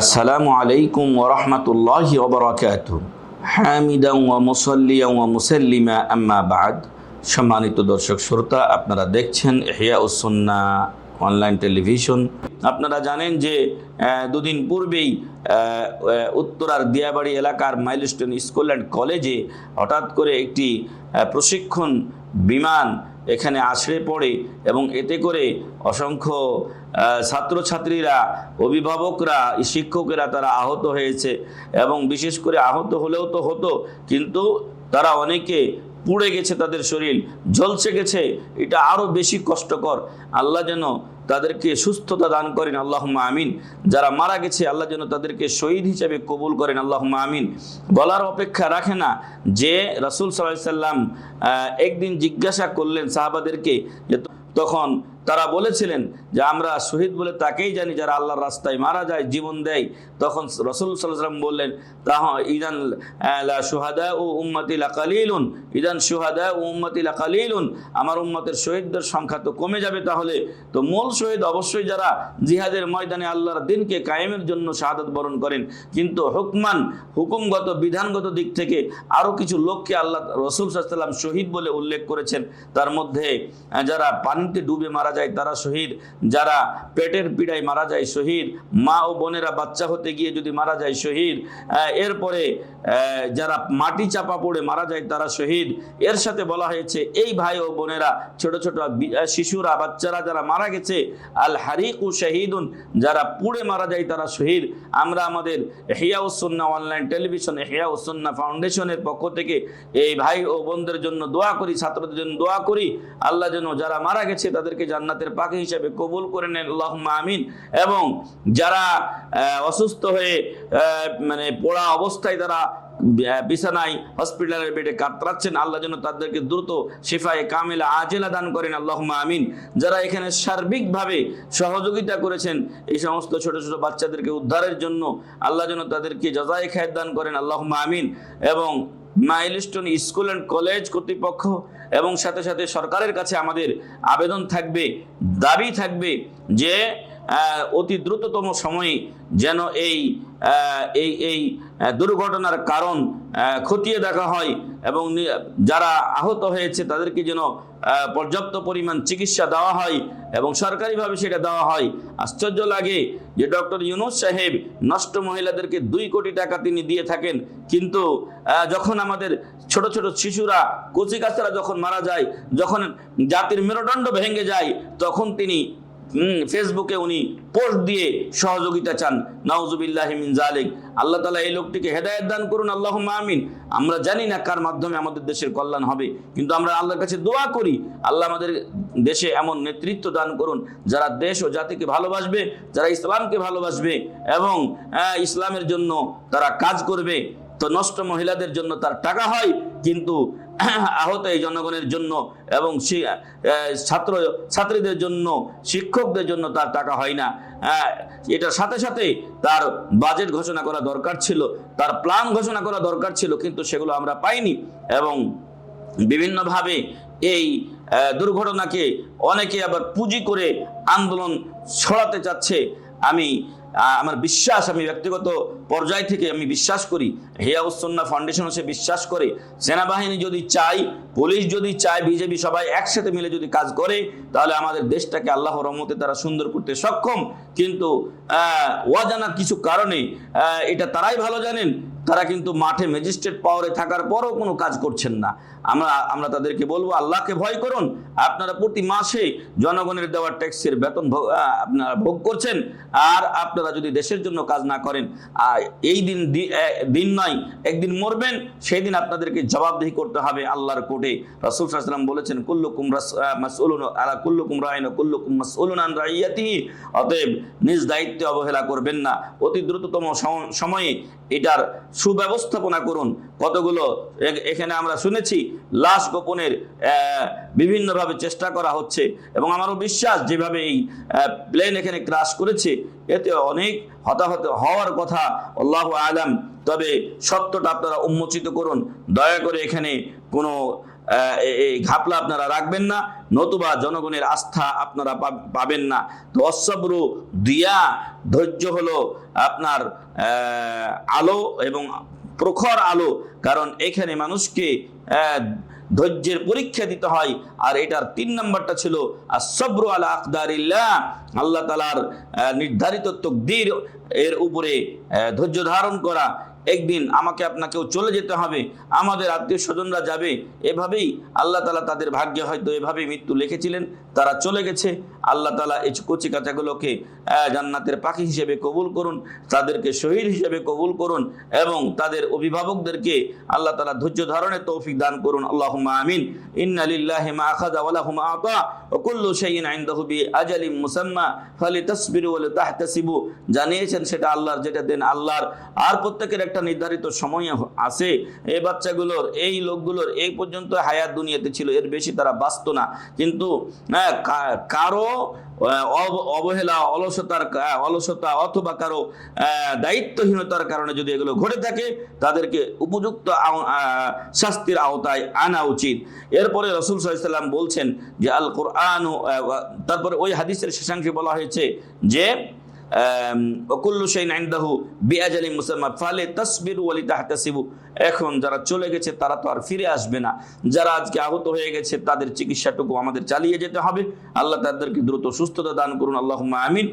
আসসালামু আলাইকুম ওরহমতুল্লাহি ওবরাকাত হামিদা ওয়া মুসাল্লিয়া ওয়া মুসাল্লিমা, আম্মা সম্মানিত দর্শক শ্রোতা, আপনারা দেখছেন হেয়া উসন্না অনলাইন টেলিভিশন। আপনারা জানেন যে দুদিন পূর্বেই উত্তরার দিয়াবাড়ি এলাকার মাইলস্টোন স্কুল অ্যান্ড কলেজে হঠাৎ করে একটি প্রশিক্ষণ বিমান এখানে আশ্রে পড়ে এবং এতে করে অসংখ্য ছাত্রছাত্রীরা, অভিভাবকরা, শিক্ষকেরা তারা আহত হয়েছে এবং বিশেষ করে আহত হলেও তো হতো, কিন্তু তারা অনেকে পুড়ে গেছে তাদের শরীর, জ্বলছে গেছে, এটা আরও বেশি কষ্টকর। আল্লাহ যেন তাদেরকে সুস্থতা দান করেন আল্লাহ আমিন। যারা মারা গেছে, আল্লাহ যেন তাদেরকে শহীদ হিসেবে কবুল করেন আল্লাহ আমিন। বলার অপেক্ষা রাখে না যে রাসুল সাল্লাহ সাল্লাম একদিন জিজ্ঞাসা করলেন সাহাবাদেরকে যে তখন তারা বলেছিলেন যে আমরা শহীদ বলে তাকেই জানি যারা আল্লাহর রাস্তায় মারা যায়, জীবন দেয়। তখন রসুল সাল্লাম বললেন, তাহ ইদান সুহাদা ও উম্মাতিলা কালিলুন, ইদান সুহাদা ও উম্মাতিলা কালিলুন, আমার উম্মতের শহীদদের সংখ্যা তো কমে যাবে তাহলে। তো মূল শহীদ অবশ্যই যারা জিহাদের ময়দানে আল্লাহর দিনকে কায়েমের জন্য শাহাদত বরণ করেন, কিন্তু হুকমান, হুকুমগত, বিধানগত দিক থেকে আরও কিছু লোককে আল্লাহ রসুল সাল্লাম শহীদ বলে উল্লেখ করেছেন। তার মধ্যে যারা পানিতে ডুবে মারা যায় তারা শহীদ। যারা পেটের পীড়ায় মারা যায় শহীদ। মা ও বোনেরা বাচ্চা হতে গিয়ে যদি মারা যায় শহীদ এরপরে যারা মাটি চাপা পড়ে মারা যায় তারা শহীদ। এর সাথে বলা হয়েছে, এই ভাই ও বোনেরা, ছোট ছোট শিশুরা, বাচ্চারা যারা মারা গেছে, আল হারিক শহীদুন, যারা পুড়ে মারা যায় তারা শহীদ। আমরা আমাদের হিয়াউসন্না অনলাইন টেলিভিশন হিয়াউসন্না ফাউন্ডেশনের পক্ষ থেকে এই ভাই ও বোনদের জন্য দোয়া করি, ছাত্রদের জন্য দোয়া করি। আল্লাহ যেন যারা মারা গেছে তাদেরকে জান্নাতের পাখি হিসেবে কবুল করে নেন আল্লাহ আমিন। এবং যারা অসুস্থ হয়ে মানে পোড়া অবস্থায় তারা বিছানায়, হসপিটালের বেডে কাতরাচ্ছেন, আল্লাহ যেন তাদেরকে দ্রুত শিফায়ে কামেলা আজেলা দান করেন আল্লাহ আমিন। যারা এখানে সার্বিকভাবে সহযোগিতা করেছেন, এই সমস্ত ছোট ছোট বাচ্চাদেরকে উদ্ধারের জন্য আল্লাহ যেন তাদেরকে যজায় খায়ের দান করেন আল্লাহ আমিন। এবং মাইলস্টোন স্কুল অ্যান্ড কলেজ কর্তৃপক্ষ এবং সাথে সাথে সরকারের কাছে আমাদের আবেদন থাকবে, দাবি থাকবে যে অতি দ্রুততম সময়ে যেন এই এই এই দুর্ঘটনার কারণ খতিয়ে দেখা হয় এবং যারা আহত হয়েছে তাদেরকে যেন পর্যাপ্ত পরিমাণ চিকিৎসা দেওয়া হয় এবং সরকারিভাবে সেটা দেওয়া হয়। আশ্চর্য লাগে যে ডক্টর ইউনুস সাহেব নষ্ট মহিলাদেরকে দুই কোটি টাকা তিনি দিয়ে থাকেন। কিন্তু যখন আমাদের ছোট ছোট শিশুরা কচিকাচারা যখন মারা যায়, যখন জাতির মেরুদণ্ড ভেঙে যায়, তখন তিনি ফেসবুকে উনি পোস্ট দিয়ে সহযোগিতা চান। মিন জালিক আল্লাহ তালা এই লোকটিকে হেদায়ত দান করুন আল্লাহ আমিন। আমরা জানি না কার মাধ্যমে আমাদের দেশের কল্যাণ হবে, কিন্তু আমরা আল্লাহর কাছে দোয়া করি। আল্লাহ আমাদের দেশে এমন নেতৃত্ব দান করুন, যারা দেশ ও জাতিকে ভালোবাসবে, যারা ইসলামকে ভালোবাসবে এবং ইসলামের জন্য তারা কাজ করবে। তো নষ্ট মহিলাদের জন্য তার টাকা হয়, কিন্তু আহত এই জনগণের জন্য এবং ছাত্র, ছাত্রীদের জন্য, শিক্ষকদের জন্য তার টাকা হয় না। এটার সাথে সাথে তার বাজেট ঘোষণা করা দরকার ছিল, তার প্ল্যান ঘোষণা করা দরকার ছিল, কিন্তু সেগুলো আমরা পাইনি এবং বিভিন্নভাবে এই দুর্ঘটনাকে অনেকে আবার পুঁজি করে আন্দোলন ছড়াতে চাচ্ছে। আমি আমার বিশ্বাস, আমি ব্যক্তিগত পর্যায় থেকে আমি বিশ্বাস করি। হেয়াউসন্না ফাউন্ডেশন সে বিশ্বাস করে, সেনাবাহিনী যদি চাই পুলিশ যদি চায়, বিজেপি সবাই একসাথে মিলে যদি কাজ করে, তাহলে আমাদের দেশটাকে আল্লাহ রহমতে তারা সুন্দর করতে সক্ষম। কিন্তু অজানা কিছু কারণে এটা তারাই ভালো জানেন। তারা কিন্তু মাঠে ম্যাজিস্ট্রেট পাওয়ারে থাকার পরও কোনো কাজ করছেন না। আমরা আমরা তাদেরকে বলব, আল্লাহকে ভয় করুন। আপনারা প্রতি মাসে জনগণের দেওয়া ট্যাক্সের বেতন আপনারা ভোগ করছেন। আর আপনারা যদি দেশের জন্য কাজ না করেন এই দিন দিন নয়, একদিন মরবেন, সেই দিন আপনাদেরকে জবাবদিহি করতে হবে আল্লাহর কোর্টে। রাসুল সাল্লাম বলেছেন, কুল্লুকুম মাসউলুন, আলা কুল্লুকুম রাইন, কুল্লুকুম মাসউলুন আন অতএব নিজ দায়িত্বে অবহেলা করবেন না। অতি দ্রুততম সময়ে এটার সুব্যবস্থাপনা করুন। কতগুলো এখানে আমরা শুনেছি, লাশ গোপনের বিভিন্নভাবে চেষ্টা করা হচ্ছে। এবং আমারও বিশ্বাস, যেভাবে এই প্লেন এখানে ক্রাশ করেছে, এতে অনেক হতাহত হওয়ার কথা আল্লাহ আলাম। তবে সত্যটা আপনারা উন্মোচিত করুন। দয়া করে এখানে কোনো এই ঘাপলা আপনারা রাখবেন না, নতুবা জনগণের আস্থা আপনারা পাবেন না। তো অসব্রু দিয়া ধৈর্য হলো আপনার আলো এবং প্রখর আলো, কারণ এখানে মানুষকে ধৈর্যের পরীক্ষা দিতে হয়। আর এটার তিন নম্বরটা ছিল আসব্রু আলা আকদারিল্লাহ। আল্লাহ তালার নির্ধারিত তকদির এর উপরে ধৈর্য ধারণ করা। একদিন আমাকে আপনাকেও চলে যেতে হবে, আমাদের আত্মীয় স্বজনরা যাবে। এভাবেই আল্লাহ তালা তাদের ভাগ্যে হয়তো এভাবেই মৃত্যু লিখেছিলেন, তারা চলে গেছে। আল্লাহ তালা এই কচি কাচাগুলোকে জান্নাতের পাখি হিসেবে কবুল করুন, তাদেরকে শহীদ হিসেবে কবুল করুন এবং তাদের অভিভাবকদেরকে আল্লাহ তালা ধৈর্য ধারণের তৌফিক দান করুন। আল্লাহ আমিন। ইন্না লিল্লাহি মা আখাযা ওয়া লাহু মা আতা। ওয়া কুল্লু শাইইন ইনদাহু বি আজালিন মুসাম্মা। ফালিতাসবিরু ওয়া লিতাহতাসিবু। জানিয়েছেন সেটা আল্লাহর, যেটা দেন আল্লাহর। আর প্রত্যেকের একটা নির্ধারিত সময় আছে। এই বাচ্চাগুলোর, এই লোকগুলোর, এই পর্যন্ত হায়াত দুনিয়াতে ছিল। এর বেশি তারা বাঁচত না। কিন্তু কারও অবহেলা, অলসতার অলসতা অথবা কারও দায়িত্বহীনতার কারণে যদি এগুলো ঘটে থাকে, তাদেরকে উপযুক্ত শাস্তির আওতায় আনা উচিত। এরপরে রসুল সাল্লাম বলছেন যে আল কোরআন তারপরে ওই হাদিসের শেষাংশে বলা হয়েছে যে অকুল্লু শাইন আইন্দাহু বিআজালি মুসাম্মা ফালে তাসবিরু ওয়ালি তাহতাসিবু এখন যারা চলে গেছে, তারা তো আর ফিরে আসবে না। যারা আজকে আহত হয়ে গেছে, তাদের চিকিৎসাটুকু আমাদের চালিয়ে যেতে হবে। আল্লাহ তাদেরকে দ্রুত সুস্থতা দান করুন। আল্লাহ আমিন।